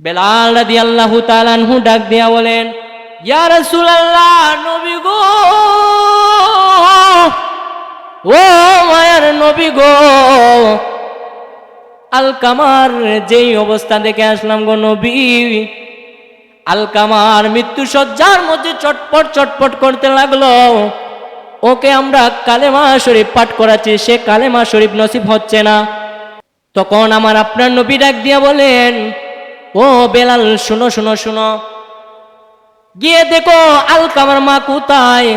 বেলাল রাদি আল্লাহ তালানহু ডাক দিয়া বলেন, ইয়া রাসূলুল্লাহ, নবী গো! ও মায়ার নবী গো! আলকামার, যেই অবস্থা দেখে আসলাম গো নবী। আলকামার মৃত্যু সজ্জার মধ্যে চটপট চটপট করতে লাগল। ওকে আমরা কালেমা শরীফ পাঠ করাচ্ছি, সে কালেমা শরীফ নসিব হচ্ছে না। তখন আমার আপনার নবী ডাক দিয়া বলেন ও বেলাল, শুনো শুনো শুনো। গিয়ে দেখো, আলকামার মা কোথায়?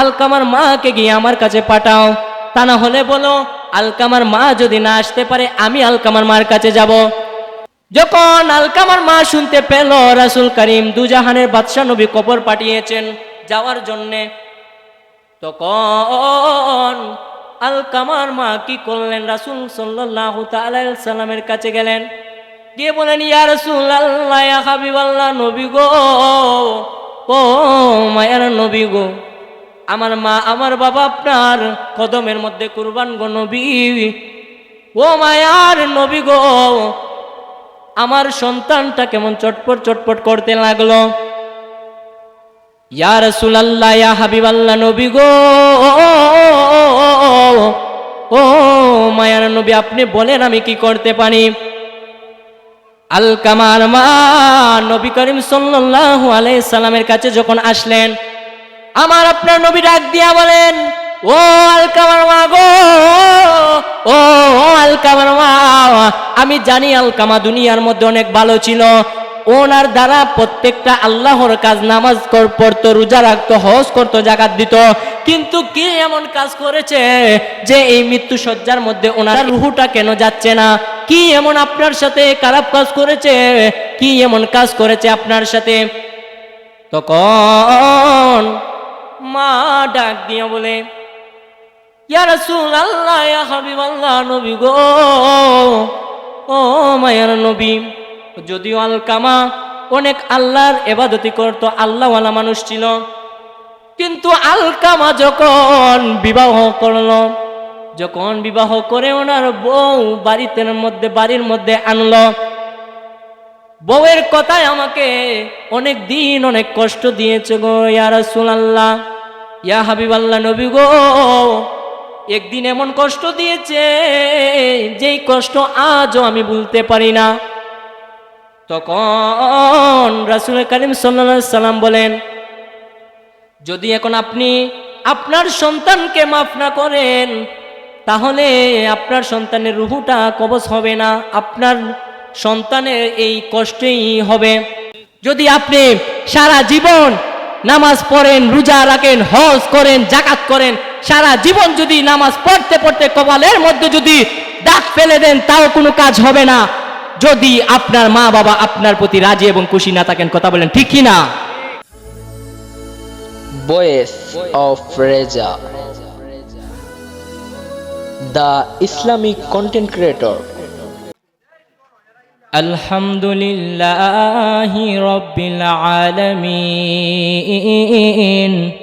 আলকামার মাকে গিয়ে আমার কাছে পাঠাও। তা না হলে বলো, আলকামার মা যদি না আসতে পারে, আমি আলকামার মার কাছে যাব। যখন আলকামার মা শুনতে পেল, রাসুল করিম দুজাহানের বাদশাহ নবী কবর পাঠিয়েছেন যাওয়ার জন্যে, তখন আলকামার মা কি করলেন? রাসুল সাল্লাহ সাল্লামের কাছে গেলেন। গিয়ে বলেন, ইয়া রাসূল আল্লাহ ইয়া হাবিবাল্লাহ, নবী গো, ও মায়ার নবী গো, আমার মা, আমার বাবা আপনার কদমের মধ্যে কুরবান গো নবী, ও মায়ার নবী গো, আমার সন্তানটা কেমন চটপট চটপট করতে লাগল? ইয়া রাসূলুল্লাহ, ইয়া হাবিবাল্লাহ, নবী গো, ও মায়ার নবী, আপনি বলেন আমি কি করতে পারি? আলকামার মা নবী করিম সাল্লাল্লাহু আলাইহি সাল্লামের কাছে যখন আসলেন, আমার আপনার নবী ডাক দিয়া বলেন, ও আলকামার মা গো, ও আলকামার মা, আমি জানি আলকামা দুনিয়ার মধ্যে অনেক ভালো ছিল ওনার দ্বারা প্রত্যেকটা আল্লাহর কাজ নামাজ পড়তো, রোজা রাখতো, হজ করতো, জাকাত দিত। কিন্তু কি এমন কাজ করেছে যে এই মৃত্যু সজ্জার মধ্যে ওনার রুহুটা কেন যাচ্ছে না? কি এমন আপনার সাথে খারাপ কাজ করেছে? কি এমন কাজ করেছে আপনার সাথে? তখন মা ডাক দিয়ে বলে, ইয়া রাসূল আল্লাহ হাবিব আল্লাহ নবী গো, ও মায়ার নবী যদিও আলকামা অনেক আল্লাহর এবাদতি করত, আল্লাহওয়ালা মানুষ ছিল। কিন্তু আলকামা যখন বিবাহ করল, যখন বিবাহ করে ওনার বউ বাড়িতে মধ্যে, বাড়ির মধ্যে আনল, বউয়ের কথায় আমাকে অনেক দিন অনেক কষ্ট দিয়েছে গো, ইয়া রাসূলুল্লাহ, ইয়া হাবিবাল্লাহ নবী গো, একদিন এমন কষ্ট দিয়েছে, যেই কষ্ট আজও আমি ভুলতে পারি না। তখন রাসূল করিম সাল্লাম বলেন, যদি এখন আপনি আপনার সন্তানকে মাফ না করেন, তাহলে আপনার সন্তানের রুহুটা কবজ হবে না, আপনার সন্তানের এই কষ্টেই হবে। যদি আপনি সারা জীবন নামাজ পড়েন, রোজা রাখেন, হজ করেন জাকাত করেন, সারা জীবন যদি নামাজ পড়তে পড়তে কপালের মধ্যে যদি দাগ ফেলে দেন, তাও কোনো কাজ হবে না। যদি আপনার মা বাবা আপনার প্রতি রাজি এবং খুশি না থাকেন কথা বলেন ঠিক কি না Voice of Reza The Islamic Content Creator الحمد لله رب العالمين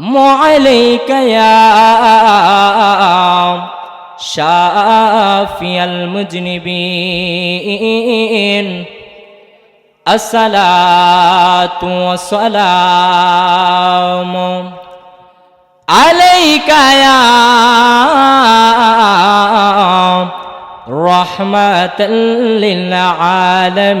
عليك يا شافي المذنبين الصلاة والسلام عليك يا رحمة للعالمين.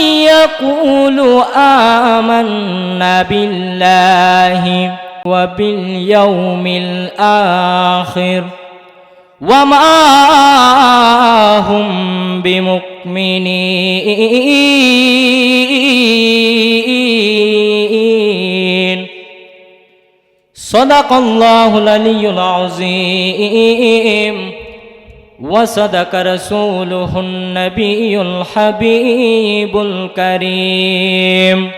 يقول آمنا بالله وباليوم الآخر وما هم بمؤمنين. صدق الله العلي العظيم. وصدق رسوله النبي الحبيب الكريم.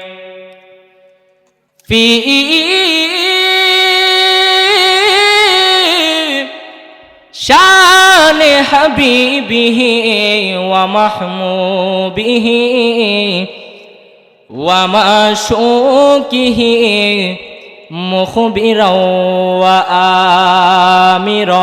في شأن حبيبه ومحموبه ومعشوقه مخبرا وآمرا.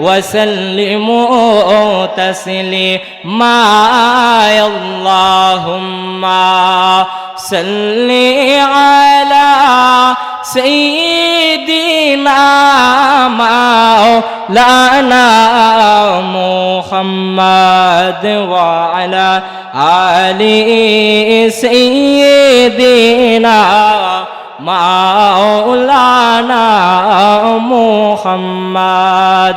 وسلموا تسليما اللهم صل على سيدنا مولانا محمد وعلى آل سيدنا مولانا محمد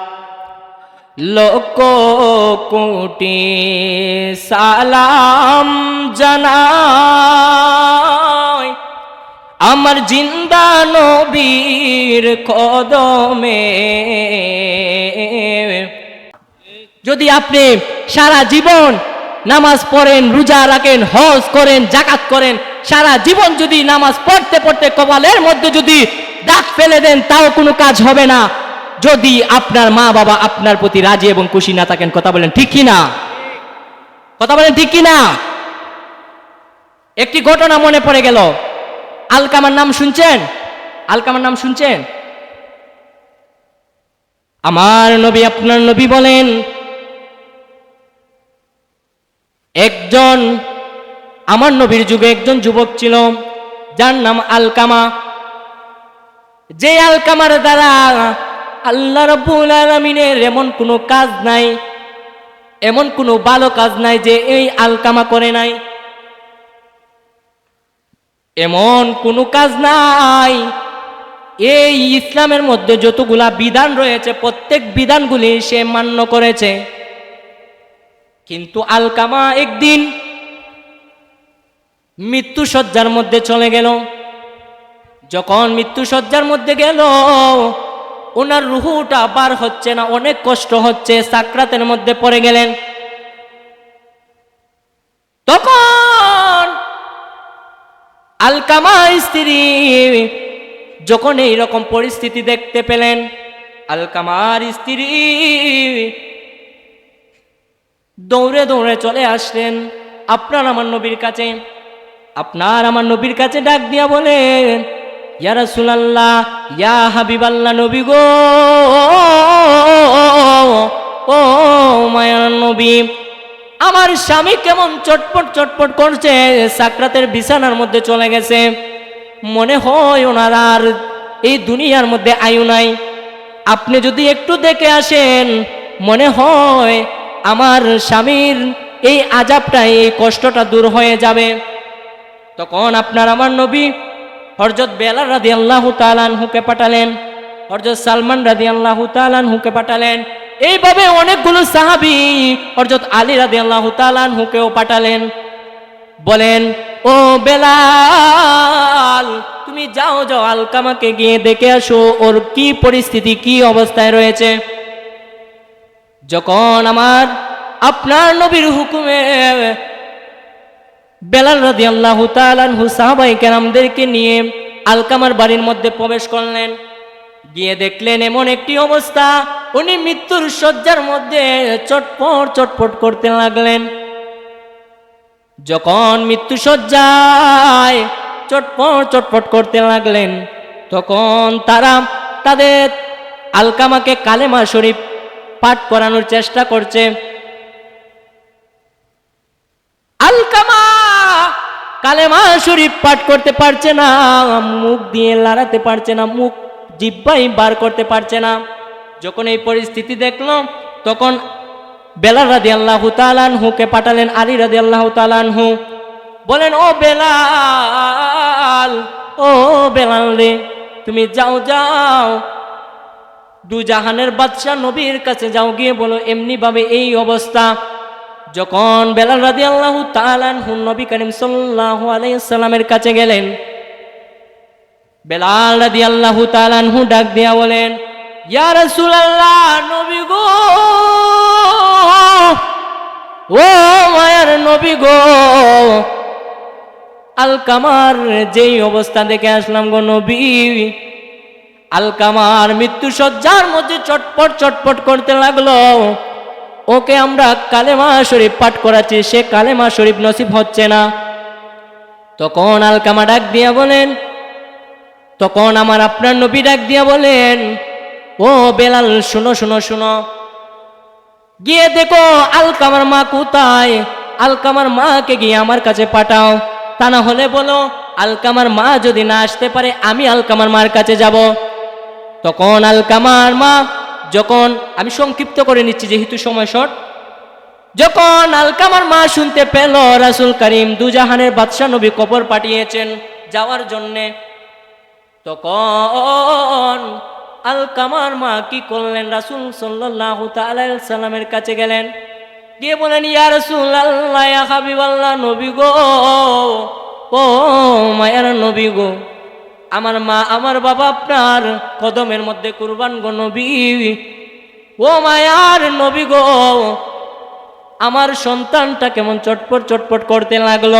লোক কোটি সালাম জানাই। আমার জিন্দা নবীর কদমে। যদি আপনি সারা জীবন নামাজ পড়েন, রোজা রাখেন, হজ করেন জাকাত করেন, সারা জীবন যদি নামাজ পড়তে পড়তে কপালের মধ্যে যদি দাগ ফেলে দেন, তাও কোনো কাজ হবে না। যদি আপনার মা বাবা আপনার প্রতি রাজি এবং খুশি না থাকেন, কথা বলেন ঠিক কি না কথা বলেন ঠিক কি না একটি ঘটনা মনে পড়ে গেল। আলকামার নাম শুনছেন? আলকামার নাম শুনছেন? আমার নবী, আপনার নবী বলেন, একজন, আমার নবীর যুগে একজন যুবক ছিল, যার নাম আলকামা যে আলকামার দ্বারা আল্লাহ রব্বুল আলমিনের এমন কোনো কাজ নাই, এমন কোনো ভালো কাজ নাই যে এই আলকামা করে নাই। এমন কোনো কাজ নাই, এই ইসলামের মধ্যে যতগুলা বিধান রয়েছে, প্রত্যেক বিধানগুলি সে মান্য করেছে। কিন্তু আলকামা একদিন মৃত্যু সজ্জার মধ্যে চলে গেল। যখন মৃত্যু সজ্জার মধ্যে গেল ওনার রুহুটা বার হচ্ছে না, অনেক কষ্ট হচ্ছে, সাকরাতের মধ্যে পড়ে গেলেন। তখন আলকামা স্ত্রী যখন এই রকম পরিস্থিতি দেখতে পেলেন, আলকামার স্ত্রী দৌড়ে দৌড়ে চলে আসলেন, আপনার আমার নবীর কাছে। আপনার আমার নবীর কাছে ডাক দিয়া বলেন ইয়া হাবিবাল্লাহ নবী গো। ও নবী, আমার স্বামী কেমন চটপট চটপট করছে, সাকরাতের বিছানার মধ্যে চলে গেছে। মনে হয় ওনার আর এই দুনিয়ার মধ্যে আয়ু নাই। আপনি যদি একটু দেখে আসেন, মনে হয় আমার স্বামীর এই আজাবটা এই কষ্টটা দূর হয়ে যাবে। তখন আপনার আমার নবী হরজত বেলাল রাদি আল্লাহ তালানহুকে পাঠালেন হরজত সালমান রাদি আল্লাহ তালানহুকে পাঠালেন, এইভাবে অনেকগুলো সাহাবি হরজত আলী রাদি আল্লাহ তালানহুকেও পাঠালেন। বলেন, ও বেলাল, তুমি যাও যাও, আলকামাকে গিয়ে দেখে আসো, ওর কি পরিস্থিতি, কি অবস্থায় রয়েছে? যখন আমার আপনার নবীর হুকুমে বেলাল রাদি আল্লাহ তালানহু সাহাবাই কেরামদেরকে নিয়ে আলকামার বাড়ির মধ্যে প্রবেশ করলেন। গিয়ে দেখলেন এমন একটি অবস্থা, উনি মৃত্যুর শয্যার মধ্যে চটপট চটপট করতে লাগলেন। যখন মৃত্যু শয্যায় চটপট চটপট করতে লাগলেন, তখন তারা তাদের আলকামাকে কালেমা শরীফ পাঠ করানোর চেষ্টা করছে। আলকামা কালেমা শরীফ পাঠ করতে পারছে না, মুখ দিয়ে লড়াতে পারছে না, মুখ জিব্বাই বার করতে পারছে না। যখন এই পরিস্থিতি দেখল তখন বেলাল রাদি আল্লাহ তালানহুকে পাঠালেন, আলী রাদি আল্লাহ তালানহু বলেন, ও বেলাল ও বেলাল রে, তুমি যাও যাও। দু জাহানের বাদশাহ নবীর কাছে যাও গিয়ে বলো, এমনিভাবে এই অবস্থা। যখন বেলাল রাদি আল্লাহ তালানহু নবী করিম সাল্লাহ আলাইসাল্লামের কাছে গেলেন, বেলাল রাদি আল্লাহ তালানহু ডাক দিয়া বলেন, ইয়া রাসূলুল্লাহ, নবী গো! ও মায়ার নবী গো! আলকামার, যেই অবস্থা দেখে আসলাম গো নবী। আলকামার মৃত্যু সজ্জার মধ্যে চটপট চটপট করতে লাগল। ওকে আমরা কালেমা শরীফ পাঠ করাচ্ছি, সে কালেমা শরীফ নসিব হচ্ছে না। তখন আলকামা ডাক দিয়া বলেন, তখন আমার আপনার নবী ডাক দিয়া বলেন, ও বেলাল, শুনো শুনো শুনো। গিয়ে দেখো আলকামার মা কোথায়? আলকামার মাকে গিয়ে আমার কাছে পাঠাও। তা না হলে বলো, আলকামার মা যদি না আসতে পারে, আমি আলকামার মার কাছে যাব। তখন আলকামার মা যখন আমি সংক্ষিপ্ত করে নিচ্ছি, যেহেতু সময় শর্ট, যখন আলকামার মা শুনতে পেল রাসুল করিম দুজাহানের বাদশাহ নবী কবর পাঠিয়েছেন যাওয়ার জন্যে, তখন আলকামার মা কি করলেন? রাসুল সাল্লামের কাছে গেলেন। গিয়ে বলেন, ইয়া রাসুল আল্লাহ নবী গো, ও মায়ার নবী গো আমার মা, আমার বাবা আপনার কদমের মধ্যে কুরবান গো নবী। ও মায়ার নবী গো, আমার সন্তানটা কেমন চটপট চটপট করতে লাগল।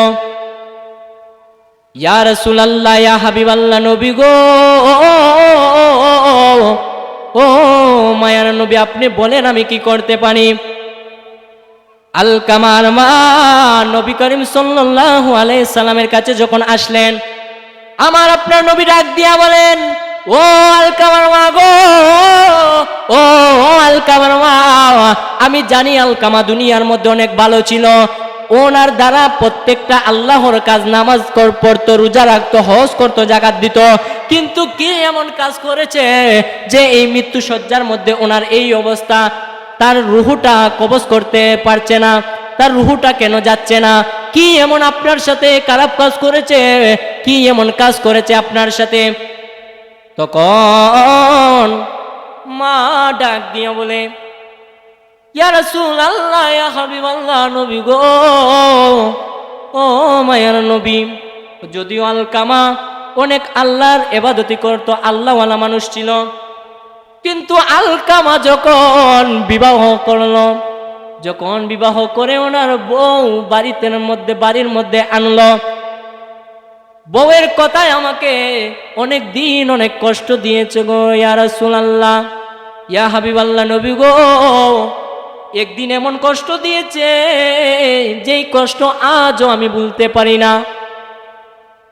ইয়া রাসূলুল্লাহ, ইয়া হাবিবাল্লাহ নবী গো, ও মায়ার নবী, আপনি বলেন আমি কি করতে পারি? আলকামার মা নবী করিম সাল্লাল্লাহু আলাইহি সাল্লামের কাছে যখন আসলেন আমার আপনার নবী ডাক দিয়া বলেন, ও আলকামার মা গো, ও আলকামার মা আমি জানি আলকামা দুনিয়ার মধ্যে অনেক ভালো ছিল। ওনার দ্বারা প্রত্যেকটা আল্লাহর কাজ নামাজ পড়তো রোজা রাখতো, হজ করতো, জাকাত দিত। কিন্তু কি এমন কাজ করেছে যে এই মৃত্যু সজ্জার মধ্যে ওনার এই অবস্থা, তার রুহুটা কবজ করতে পারছে না? তার রুহুটা কেন যাচ্ছে না? কি এমন আপনার সাথে খারাপ কাজ করেছে? কি এমন কাজ করেছে আপনার সাথে? তখন মা ডাক দিয়ে বলে, ইয়া রাসূল আল্লাহ হাবিব আল্লাহ নবী গো, ও মায়ার নবী, যদিও আলকামা অনেক আল্লাহর এবাদতি করত, আল্লাহওয়ালা মানুষ ছিল, কিন্তু আলকামা যখন বিবাহ করল যখন বিবাহ করে ওনার বউ বাড়িতে মধ্যে, বাড়ির মধ্যে আনলো, বউয়ের কথায় আমাকে অনেক দিন অনেক কষ্ট দিয়েছে গো, ইয়া রাসূলুল্লাহ, ইয়া হাবিবাল্লাহ নবী গো, একদিন এমন কষ্ট দিয়েছে যেই কষ্ট আজও আমি ভুলতে পারি না।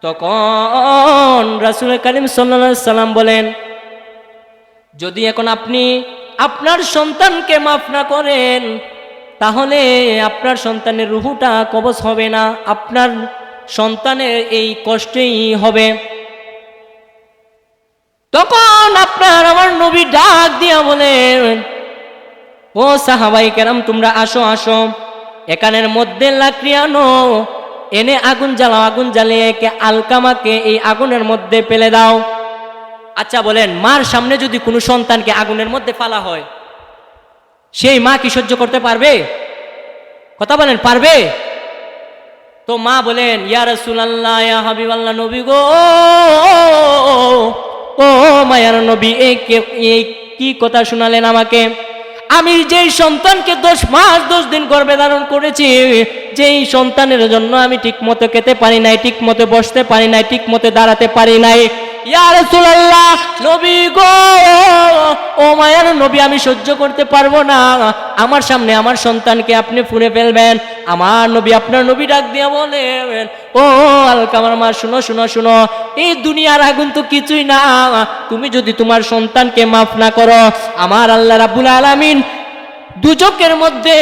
তখন রাসুল করিম সাল্লাল্লাহু সাল্লাম বলেন, যদি এখন আপনি আপনার সন্তানকে মাফ না করেন তাহলে আপনার সন্তানের রুহুটা কবজ হবে না, আপনার সন্তানের এই কষ্টেই হবে। তখন আপনার আমার নবী ডাক দিয়া বলেন, ও সাহাবাই কেরাম, তোমরা আসো আসো। এখানের মধ্যে লাকড়ি আনো, এনে আগুন জ্বালাও, আগুন জ্বালিয়ে একে আলকামাকে এই আগুনের মধ্যে ফেলে দাও। আচ্ছা বলেন, মার সামনে যদি কোনো সন্তানকে আগুনের মধ্যে ফালা হয় সেই মা কি সহ্য করতে পারবে? কথা বলেন, পারবে? তো মা বলেন, ইয়া হাবিবাল্লাহ, নবী গো, ও মায়ার নবী এই কে- কথা শোনালেন আমাকে? আমি যেই সন্তানকে দশ মাস, দশ দিন গর্ভে ধারণ করেছি, যেই সন্তানের জন্য আমি ঠিক মতো খেতে পারি নাই ঠিক মতো বসতে পারি নাই ঠিক মতো দাঁড়াতে পারি নাই গো, ও মায়ার নবী, আমি সহ্য করতে পারব না। আমার সামনে আমার সন্তানকে আপনি ফুঁড়ে ফেলবেন, আমার নবী আপনার নবী ডাক দিয়ে বলেন, ও আলকামার মা, শুনো শুনো শুনো, এই দুনিয়ার আগুন তো কিছুই না। তুমি যদি তোমার সন্তানকে মাফ না করো, আমার আল্লাহ রাব্বুল আলামিন দুজকের মধ্যে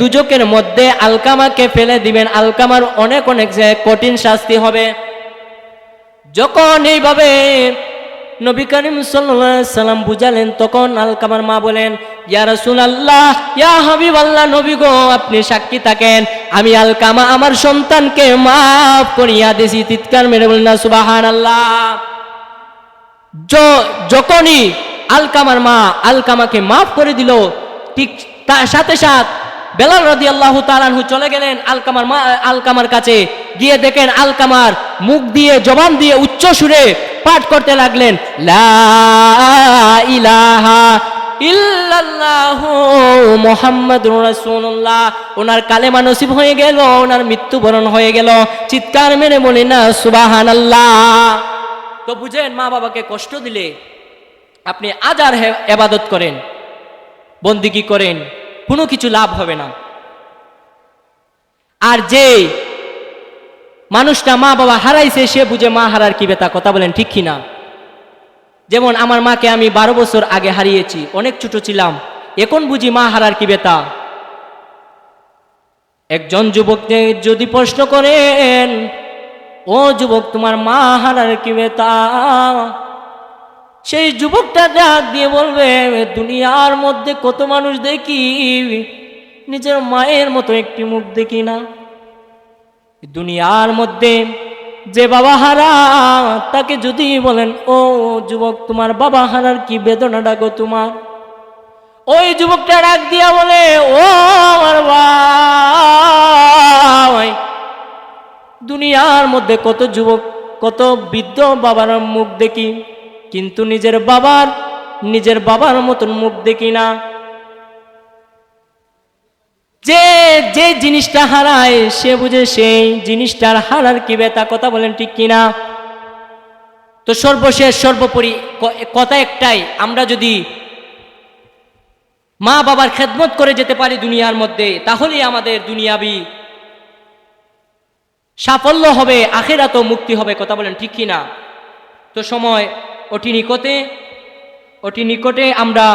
দুজকের মধ্যে আলকামাকে ফেলে দিবেন। আলকামার অনেক অনেক কঠিন শাস্তি হবে। যখন এইভাবে নবী করিম সাল্লাম বুঝালেন, তখন আলকামার মা বলেন, ইয়া আল্লাহ ইয়া হাবিব আল্লাহ নবী গো, আপনি সাক্ষী থাকেন। আমি আলকামা, আমার সন্তানকে মাফ করিয়া দিছি। চিৎকার মেরে বলেন, না সুবাহান আল্লাহ যখনই আলকামার মা আলকামাকে মাফ করে দিল, ঠিক তার সাথে সাথে বেলাল রদি আল্লাহ তালানহু চলে গেলেন আলকামার মা আলকামার কাছে। গিয়ে দেখেন আলকামার মুখ দিয়ে, জবান দিয়ে উচ্চ সুরে পাঠ করতে লাগলেন ইলাহা ইল্লাল্লাহু মুহাম্মাদুর রাসূলুল্লাহ। ওনার কালেমা নসিব হয়ে গেল, ওনার মৃত্যুবরণ হয়ে গেল। চিৎকার মেরে বলি, না, সুবহানাল্লাহ। তো বুঝেন, মা বাবাকে কষ্ট দিলে আপনি আজার এবাদত করেন, বন্দিগি করেন কোনো কিছু লাভ হবে না। আর যে মানুষটা মা বাবা হারাইছে, সে বুঝে মা হারার কি বেতা কথা বলেন ঠিক কিনা? যেমন আমার মাকে আমি বারো বছর আগে হারিয়েছি, অনেক ছোট ছিলাম, এখন বুঝি মা হারার কি বেতা? একজন যুবককে যদি প্রশ্ন করেন, ও যুবক, তোমার মা হারার কি বেতা? সেই যুবকটা ডাক দিয়ে বলবে, দুনিয়ার মধ্যে কত মানুষ দেখি, নিজের মায়ের মতো একটি মুখ দেখি না। দুনিয়ার মধ্যে যে বাবা হারা, তাকে যদি বলেন, ও যুবক, তোমার বাবা হারার কি বেদনা ডাকো তোমার? ওই যুবকটা ডাক দিয়া বলে, ও আমার ভাই, দুনিয়ার মধ্যে কত যুবক, কত বৃদ্ধ বাবার মুখ দেখি কিন্তু নিজের বাবার নিজের বাবার মতন মুখ দেখি না। যে যে জিনিসটা হারায়, সে বুঝে সেই জিনিসটার হারার কি বেতা কথা বলেন ঠিক কিনা তো সর্বশেষ, সর্বোপরি কথা একটাই, আমরা যদি মা বাবার খেদমত করে যেতে পারি দুনিয়ার মধ্যে, তাহলেই আমাদের দুনিয়াবি সাফল্য হবে, আখেরাতও মুক্তি হবে, কথা বলেন ঠিক কিনা তো সময় অতি নিকটে অতি নিকটে আমরা,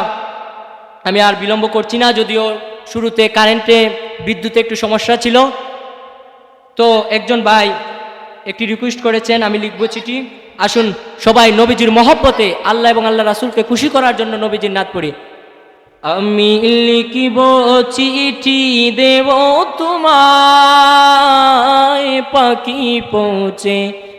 আমি আর বিলম্ব করছি না, যদিও শুরুতে কারেন্টে, বিদ্যুতে একটু সমস্যা ছিল। তো একজন ভাই একটি রিকোয়েস্ট করেছেন, আমি লিখব চিঠি। আসুন, সবাই নবীজির মহব্বতে আল্লাহ এবং আল্লাহ রাসুলকে খুশি করার জন্য নবীজির নাথ পড়ি। আমি লিখিব চিঠি দেব তোমায়, পাখি পৌঁছে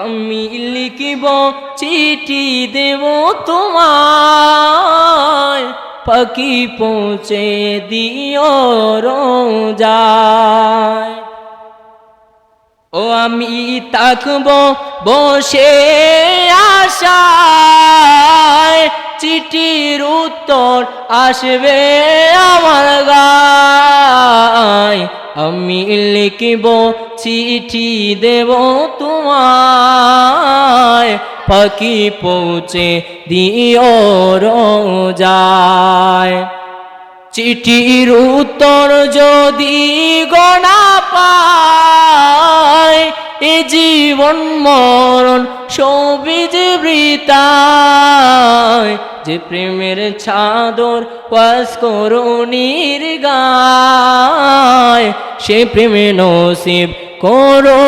আমি লিখিব চিঠি দেব তোমায়। পাখি পৌঁছে দিও রায় ও আমি তাকব বসে আশায়। চিঠির উত্তর আসবে আমার গায়। আমি লিখিব, চিঠি দেব তোমায়। পাখি পৌঁছে দিও যায় চিঠির উত্তর যদি গণা পায়, এ জীবন মরণ সবিজ বৃতায়, যে প্রেমের ছাদর ওয়াস করুণীর গায় সে প্রেমে নসিব করো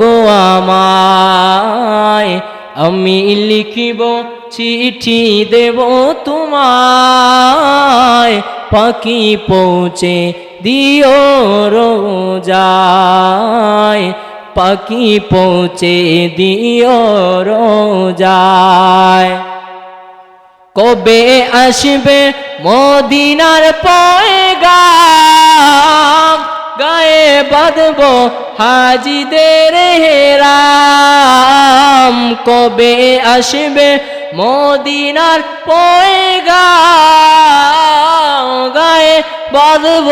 গো আমায়। আমি লিখিব, চিঠি দেব তোমায়, পাখি পৌঁছে দিও রোজায়। পাখি পৌঁছে দিও রোজায়। কবে আসবে মদিনার পয়গা গায়ে বাঁধব হাজিদের হেরাম। কবে আসবে মদিনার পয়গাম গায়ে বাঁধব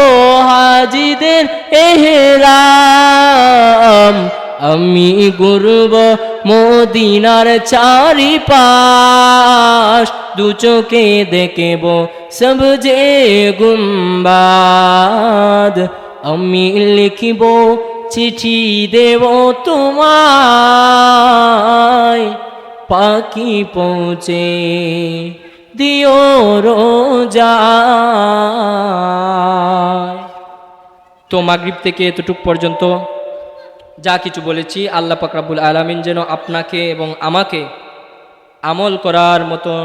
হাজিদের এহেরাম। আমি গুরব মদিনার চারি পাশ দু চোখে দেখব সব যে গুম্বাদ। আমি লিখিব চিঠি দেব তোমায়। পাখি পৌঁছে, দিও রোজা। তো মাগরিব থেকে এতটুক পর্যন্ত যা কিছু বলেছি, আল্লাহ পাকরাবুল আলামিন যেন আপনাকে এবং আমাকে আমল করার মতন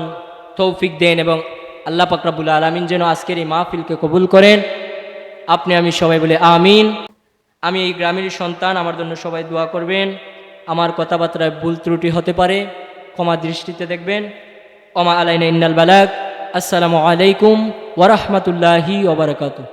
তৌফিক দেন এবং আল্লাহ পাকরাবুল আলামিন যেন আজকের এই মাহফিলকে কবুল করেন। আপনি আমি সবাই বলে আমিন। আমি এই গ্রামের সন্তান, আমার জন্য সবাই দোয়া করবেন। আমার কথাবার্তায় ভুল ত্রুটি হতে পারে। ক্ষমা দৃষ্টিতে দেখবেন। ওমা আলাইনা ইন্নাল বালাক আসসালামু আলাইকুম ওরহমতুল্লাহি ওবরাকাতু